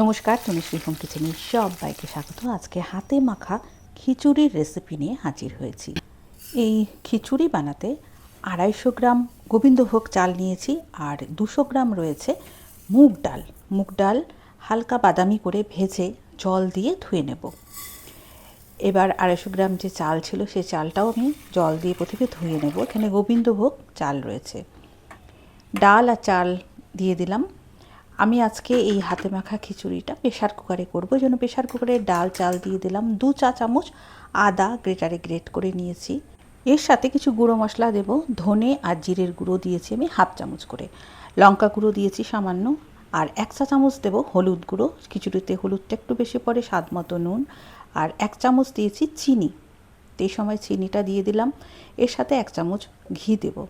নমস্কার তনুশ্রী হোম কিচেনে সবাইকে স্বাগত। আজকে হাতে মাখা খিচুড়ির রেসিপি নিয়ে হাজির হয়েছি। এই খিচুড়ি বানাতে আড়াইশো গ্রাম গোবিন্দভোগ চাল নিয়েছি আর দুশো গ্রাম রয়েছে মুগ ডাল। মুগ ডাল হালকা বাদামি করে ভেজে জল দিয়ে ধুয়ে নেব। এবার আড়াইশো গ্রাম যে চাল ছিল সেই চালটাও আমি জল দিয়ে প্রথমে ধুয়ে নেব। এখানে গোবিন্দভোগ চাল রয়েছে। ডাল আর চাল দিয়ে দিলাম। আমি আজকে এই হাতে মাখা খিচুড়িটা প্রেশার কুকারে করব। জন্য প্রেশার কুকারে ডাল, চাল দিয়ে দিলাম। দু চা চামচ আদা গ্রেটারে গ্রেট করে নিয়েছি। এর সাথে কিছু গুঁড়ো মশলা দেব। ধনে আর জিরের গুঁড়ো দিয়েছি আমি হাফ চামচ করে। লঙ্কা গুঁড়ো দিয়েছি সামান্য। আর এক চা চামচ দেবো হলুদ গুঁড়ো। খিচুড়িতে হলুদটা একটু বেশি পড়ে, স্বাদ মতো নুন। আর এক চামচ দিয়েছি চিনি। এই সময় চিনিটা দিয়ে দিলাম। এর সাথে এক চামচ ঘি দেবো।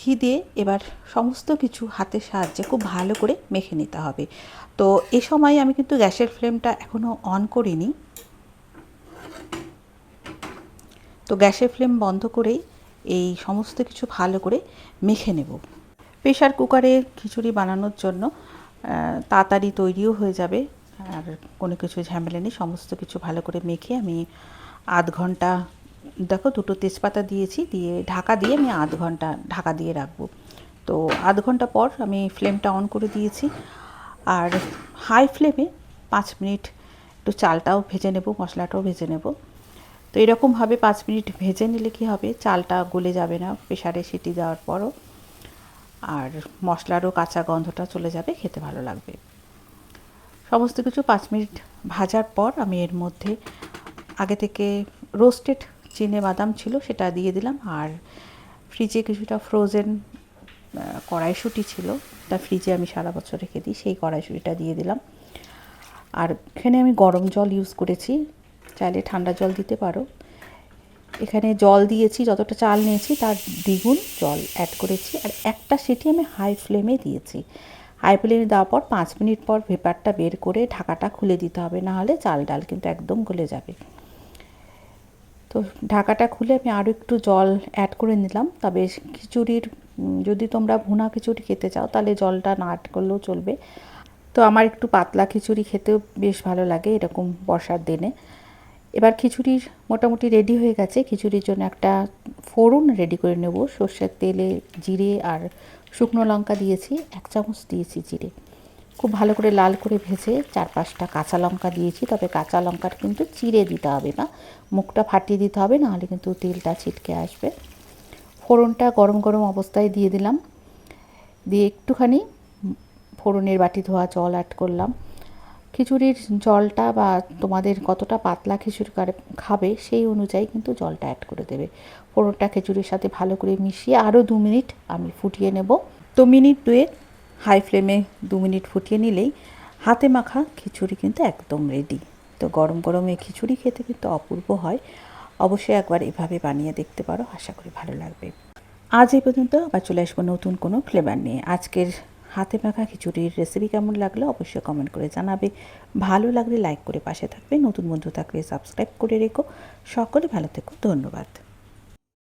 ঘি দিয়ে এবার সমস্ত কিছু হাতের সাহায্যে খুব ভালো করে মেখে নিতে হবে। তো এ সময় আমি কিন্তু গ্যাসের ফ্লেমটা এখনও অন করিনি। তো গ্যাসের ফ্লেম বন্ধ করেই এই সমস্ত কিছু ভালো করে মেখে নেব। প্রেশার কুকারে খিচুড়ি বানানোর জন্য তাড়াতাড়ি তৈরিও হয়ে যাবে। আর কোনো কিছু ঝামেলা নেই, সমস্ত কিছু ভালো করে মেখে আমি আধ ঘণ্টা দেখো দুটো তেজপাতা দিয়েছি, দিয়ে ঢাকা দিয়ে আমি আধ ঘণ্টা ঢাকা দিয়ে রাখব। তো আধ ঘণ্টা পর আমি ফ্লেমটা অন করে দিয়েছি। আর হাই ফ্লেমে পাঁচ মিনিট একটু চালটাও ভেজে নেব, মশলাটাও ভেজে নেব। তো এরকমভাবে পাঁচ মিনিট ভেজে নিলে কি হবে, চালটা গলে যাবে না প্রেশারে সিটি দেওয়ার পরও। আর মশলারও কাঁচা গন্ধটা চলে যাবে, খেতে ভালো লাগবে। সমস্ত কিছু পাঁচ মিনিট ভাজার পর আমি এর মধ্যে আগে থেকে রোস্টেড চিনে বাদাম ছিল, সেটা দিয়ে দিলাম। আর ফ্রিজে কিছুটা ফ্রোজেন কড়াইশুঁটি ছিল, তা ফ্রিজে আমি সারা বছর রেখে দিই, সেই কড়াইশুঁটিটা দিয়ে দিলাম। আর এখানে আমি গরম জল ইউজ করেছি, চাইলে ঠান্ডা জল দিতে পারো। এখানে জল দিয়েছি, যতটা চাল নিয়েছি, তার দ্বিগুণ জল অ্যাড করেছি। আর একটা সেটি আমি হাই ফ্লেমে দিয়েছি। হাই ফ্লেমে দেওয়ার পর পাঁচ মিনিট পর ভেপারটা বের করে ঢাকাটা খুলে দিতে হবে, না হলে চাল ডাল কিন্তু একদম গলে যাবে। তো ঢাকাটা খুলে আমি আরও একটু জল অ্যাড করে নিলাম। তবে খিচুড়ির যদি তোমরা ভুনা খিচুড়ি খেতে চাও, তাহলে জলটা না অ্যাড করলেও চলবে। তো আমার একটু পাতলা খিচুড়ি খেতেও বেশ ভালো লাগে এরকম বর্ষার দিনে। এবার খিচুড়ির মোটামুটি রেডি হয়ে গেছে। খিচুড়ির জন্য একটা ফোড়ন রেডি করে নেব। সর্ষের তেলে জিরে আর শুকনো লঙ্কা দিয়েছি, এক চামচ দিয়েছি জিরে। খুব ভালো করে লাল করে ভেজে চার পাঁচটা কাঁচা লঙ্কা দিয়েছি, তবে কাঁচা লঙ্কার কিন্তু চিড়ে দিতে হবে না। মুখটা ফাটিয়ে দিতে হবে, নাহলে কিন্তু তেলটা ছিটকে আসবে। ফোড়নটা গরম গরম অবস্থায় দিয়ে দিলাম। দিয়ে একটুখানি ফোড়নের বাটি ধোয়া জল অ্যাড করলাম। খিচুড়ির জলটা বা তোমাদের কতটা পাতলা খিচুড়ি খাবে সেই অনুযায়ী কিন্তু জলটা অ্যাড করে দেবে। ফোড়নটা খিচুড়ির সাথে ভালো করে মিশিয়ে আরও দু মিনিট আমি ফুটিয়ে নেব। তো মিনিট দুয়েক হাই ফ্লেমে দু মিনিট ফুটিয়ে নিলেই হাতে মাখা খিচুড়ি কিন্তু একদম রেডি তো গরম গরমে খিচুড়ি খেতে কিন্তু অপূর্ব হয়। অবশ্যই একবার এভাবে বানিয়ে দেখতে পারো, আশা করি ভালো লাগবে। আজ এই পর্যন্ত আবার চলে আসব নতুন কোনো ফ্লেভার নিয়ে। আজকের হাতে মাখা খিচুড়ির রেসিপি কেমন লাগল অবশ্যই কমেন্ট করে জানাবে। ভালো লাগলে লাইক করে পাশে থাকবে। নতুন বন্ধু থাকলে সাবস্ক্রাইব করে রেখো। সকলে ভালো থেকো। ধন্যবাদ।